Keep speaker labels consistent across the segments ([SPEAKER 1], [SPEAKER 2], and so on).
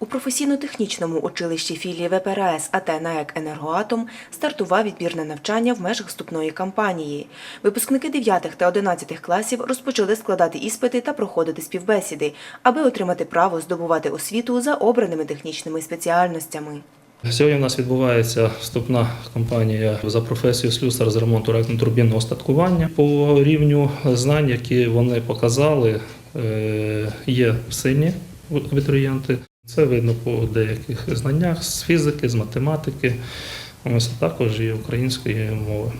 [SPEAKER 1] У професійно-технічному училищі філії ВПРС АТ «НАЕК Енергоатом стартував відбір на навчання в межах вступної кампанії. Випускники 9 та 11 класів розпочали складати іспити та проходити співбесіди, аби отримати право здобувати освіту за обраними технічними спеціальностями.
[SPEAKER 2] Сьогодні у нас відбувається вступна кампанія за професією слюсар з ремонту реактно-турбінного остаткування. По рівню знань, які вони показали, е, є сильні абітурієнти. Це видно по деяких знаннях з фізики, з математики, ось також і української мови.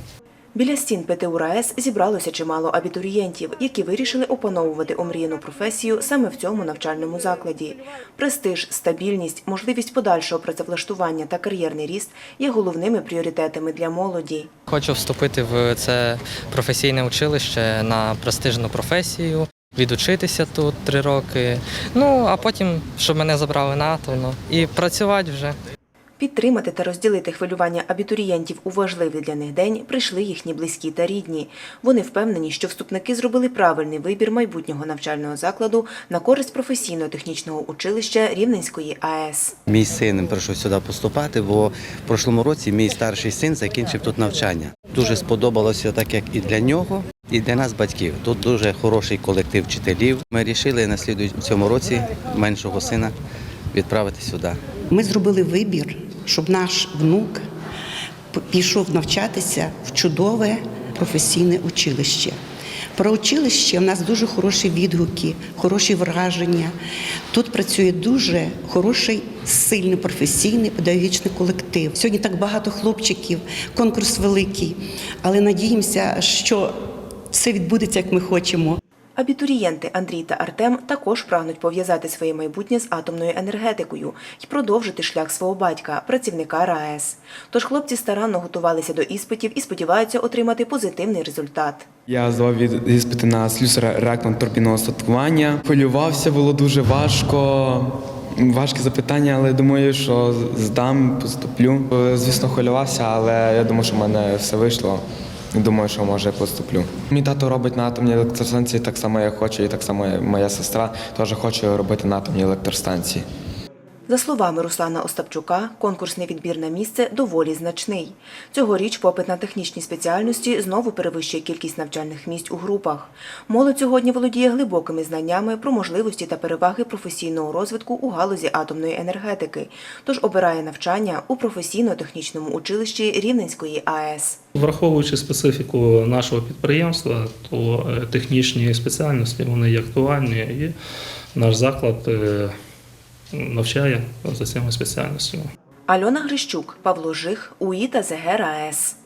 [SPEAKER 1] Біля стін ПТУ РаЕС зібралося чимало абітурієнтів, які вирішили опановувати омріяну професію саме в цьому навчальному закладі. Престиж, стабільність, можливість подальшого працевлаштування та кар'єрний ріст є головними пріоритетами для молоді.
[SPEAKER 3] Хочу вступити в це професійне училище на престижну професію, відучитися тут три роки. Ну а потім, щоб мене забрали на АТО, ну, і працювати вже.
[SPEAKER 1] Підтримати та розділити хвилювання абітурієнтів у важливий для них день прийшли їхні близькі та рідні. Вони впевнені, що вступники зробили правильний вибір майбутнього навчального закладу на користь професійно-технічного училища Рівненської АЕС.
[SPEAKER 4] Мій син прийшов сюди поступати, бо в прошлому році мій старший син закінчив тут навчання. Дуже сподобалося, так як і для нього, і для нас, батьків. Тут дуже хороший колектив вчителів. Ми вирішили на сліду- цьому році меншого сина відправити сюди.
[SPEAKER 5] Ми зробили вибір, щоб наш внук пішов навчатися в чудове професійне училище. Про училище в нас дуже хороші відгуки, хороші враження. Тут працює дуже хороший, сильний професійний педагогічний колектив. Сьогодні так багато хлопчиків, конкурс великий, але надіємося, що все відбудеться, як ми хочемо.
[SPEAKER 1] Абітурієнти Андрій та Артем також прагнуть пов'язати своє майбутнє з атомною енергетикою і продовжити шлях свого батька, працівника РаЕС. Тож хлопці старанно готувалися до іспитів і сподіваються отримати позитивний результат.
[SPEAKER 6] Я здавав від іспити на слюсара реактно турбінного остаткування. Хвилювався, було дуже важко. Важкі запитання, але думаю, що здам, поступлю. Звісно, хвилювався, але я думаю, що в мене все вийшло. Думаю, що може поступлю. Мій тато робить на атомній електростанції так само, як хочу, і так само моя сестра теж хоче робити на атомній електростанції.
[SPEAKER 1] За словами Руслана Остапчука, конкурсний відбір на місце доволі значний. Цьогоріч попит на технічні спеціальності знову перевищує кількість навчальних місць у групах. Молодь сьогодні володіє глибокими знаннями про можливості та переваги професійного розвитку у галузі атомної енергетики, тож обирає навчання у професійно-технічному училищі Рівненської АЕС.
[SPEAKER 2] Враховуючи специфіку нашого підприємства, то е, технічні спеціальності вони є актуальні і наш заклад е, навчає за цими спеціальностями.
[SPEAKER 1] Альона Грищук, Павло Жих, УІ та ЗГ РаЕС.